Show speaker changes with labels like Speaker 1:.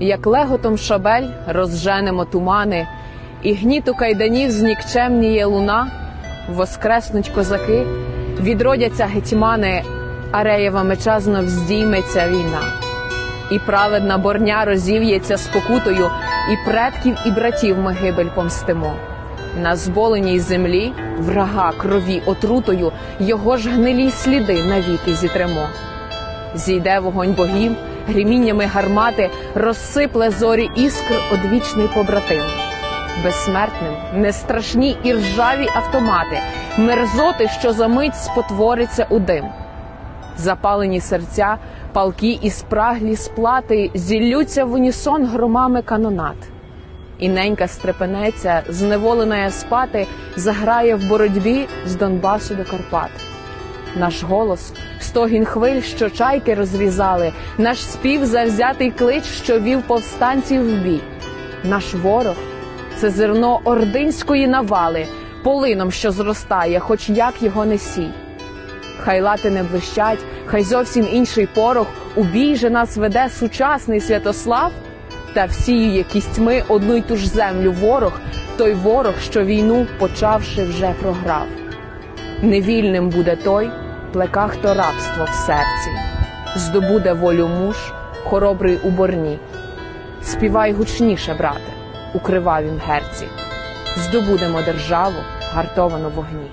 Speaker 1: як леготом шабель розженемо тумани, і гніту кайданів знікчемніє луна, воскреснуть козаки, відродяться гетьмани, ареєва меча знов війна. І праведна борня розів'ється спокутою, і предків, і братів ми гибель помстимо. На зболеній землі врага крові отрутою, його ж гнилі сліди навіки зітремо. Зійде вогонь богів, гриміннями гармати, розсипле зорі іскр одвічний побратим. Безсмертним, нестрашні і ржаві автомати, мерзоти, що за мить спотвориться у дим. Запалені серця, палки і спраглі сплати зіллються в унісон громами канонат. І ненька стрепенеться, зневолена спати, заграє в боротьбі з Донбасу до Карпат. Наш голос стогін хвиль, що чайки розрізали, наш спів завзятий клич, що вів повстанців в бій. Наш ворог це зерно ординської навали, полином, що зростає, хоч як його не сій. Хай лати не блищать, хай зовсім інший порох, у бій же нас веде сучасний Святослав, та всіює кістьми одну й ту ж землю ворог, той ворог, що війну, почавши, вже програв. Невільним буде той, плека хто рабство в серці, здобуде волю муж, хоробрий у борні. Співай гучніше, брате, у кривавім герці, здобудемо державу, гартовану вогні.